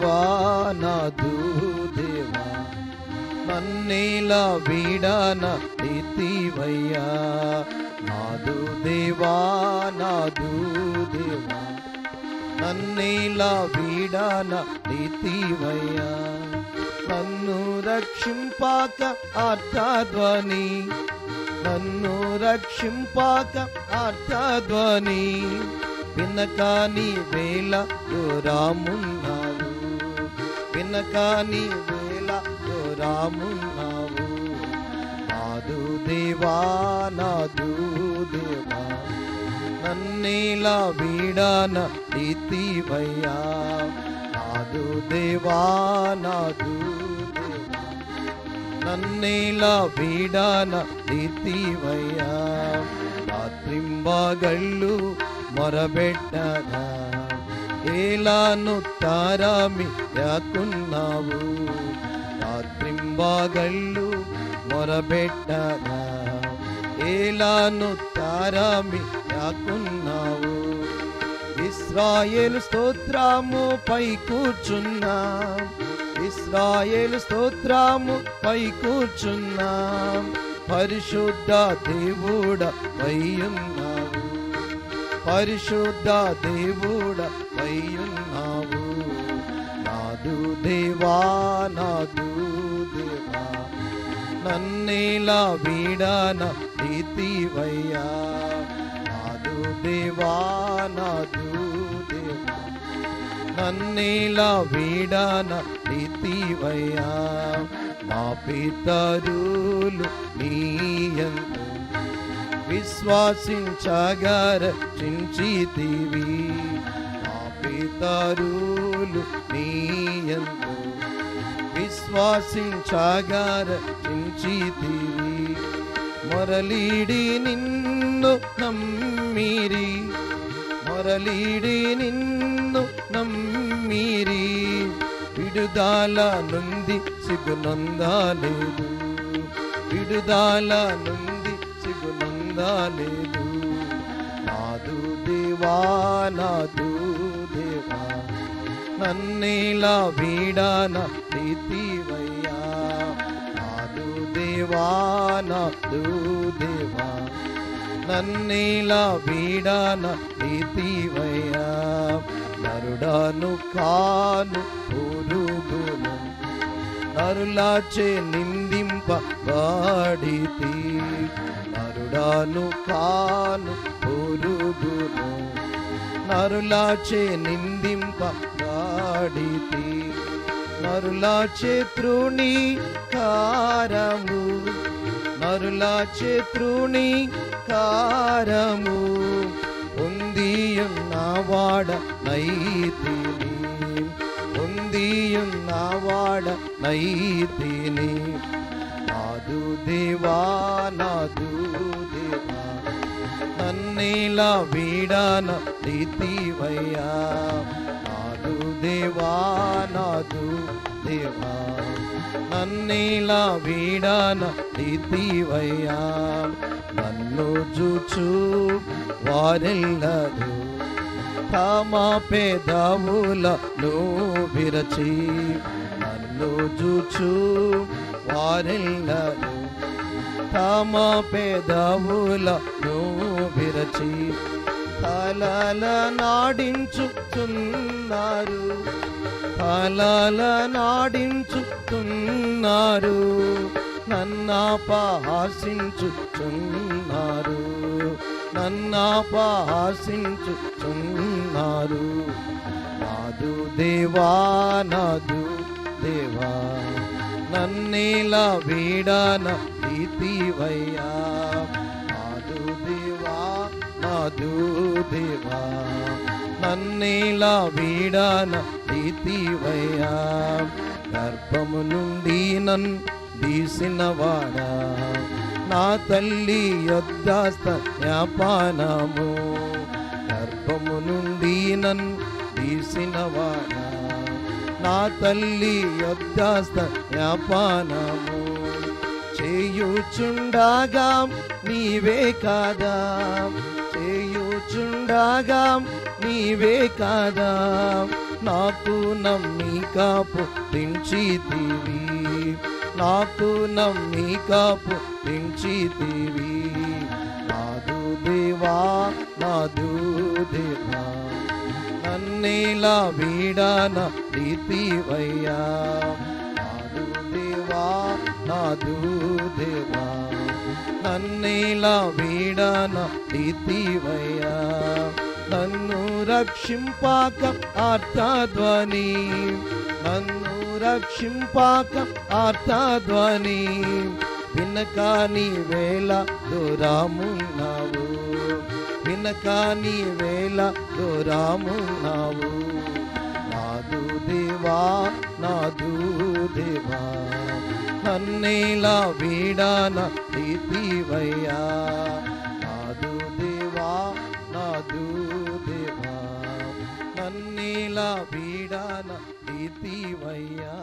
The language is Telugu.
దేవా నాదు దేవా నన్నేలా వీడన ఇతివయ్యా నాదు దేవా నాదు దేవా నన్నేలా వీడన ఇతివయ్యా నన్ను రక్షింపాక అర్థధ్వని నన్ను రక్షింపాక అర్థధ్వని వినకాని వేళ దూరామున్నా దూరామున్నావు వినక నీ వేల దూరామున్నావు నాదు దేవా నాదు దేవా నన్నేలా వీడాన ఇతివయ్యా నాదు దేవా నాదు దేవా నన్నేలా వీడాన ఇతివయ్యా రాత్రింబాగళ్ళు మొరబెట్టగా ఏలాను తారామి యాకున్నావు రాత్రింబాగళ్ళు మొరబెట్టగా ఏలాను తారామి యాకున్నావు ఇస్రాయేలు స్తోత్రము పై కూర్చున్నా. ఇస్రాయేలు స్తోత్రము పై కూర్చున్నా. పరిశుద్ధ దేవుడ పైయున్నావు పరిశుద్ధ దేవుడ పైయున్నావు నాదు దేవా నాదు దేవా. నన్నేలా వీడాన నీతివయ్యా నాదు దేవా నాదు దేవా. నన్నేలా వీడాన నీతివయ్యా మా పితరులు నీయందు విశ్వాసించగర చించితివి. నా పితరులు నీయందు విశ్వాసించగర చించితివి. మొరలీడి నిన్ను నమ్మిరి. మొరలీడి నిన్ను నమ్మిరి. విడుదల నుండి సిగునొందాలేదు విడుదల నుండి సిగునొందాలేదు నాదు దేవా నాదు దేవా. నన్నేలా వీడాన ప్రీతివయ్యా. నాదు దేవా నాదు దేవా. నన్నేలా వీడాన ప్రీతివయ్యా. నరుడాను కాను పురుగును నరులాచే నింది నిందింప వాడితి నరుడాను కాను పొరుగును నరులాచే నిందింప వాడితి నరులాచే తృణి కారము నరులాచే తృణి కారము పొందియున్నవాడ నైతిని పొందియున్నవాడ నైతిని. నాదు దేవా నాదు దేవా నన్నేలా వీడాన నీతివయ్యా నాదు దేవా నాదు దేవా నన్నేలా వీడాన నీతివయ్యా నన్ను చూచు వారెల్లరు తమ పేదవుల నువ్వు విరచి నన్ను చూచు వారిల్లను తమ పెదవులను విరచి తలల నాడించుతున్నారు. తలల నాడించుతున్నారు. నన్నాపహాసించుచున్నారు నన్నాపహాసించుచున్నారు నాదు దేవా నాదు దేవా. నన్నేలా వీడాన ప్రీతివయ్యా. మాధు దేవా మాధు దేవా నన్నేలా వీడాన ప్రీతివయ్యా. గర్భము నుండి నన్ తీసినవాడా నా తల్లి యొద్దాస్త వ్యాపానము గర్భము నుండి నన్ తీసినవాడా నా తల్లి యొద్ద జ్ఞాపానము చేయుచుండగా నీవే కాదా? చేయుచుండగా నీవే కాదా? నాకు నమ్మిక పుట్టించితివి నాకు నమ్మిక పుట్టించితివి నాదు దేవా నాదు దేవా నన్నేలా వీడాన ప్రీతివయ్యా నాదు దేవా నాదు దేవా. నన్నేలా వీడాన ప్రీతివయ్యా నన్ను రక్షింపాక ఆర్తధ్వని. నన్ను రక్షింపాక ఆర్తధ్వని. వినకాని వేళ దూరామున్నావు. వినక నీ వేళ దూరమున్నావు నాదు దేవా నాదు దేవా. నన్నేలా వీడాన దీపివయ్యా నాదు దేవా నాదు దేవా. నన్నేలా వీడాన దీపివయ్యా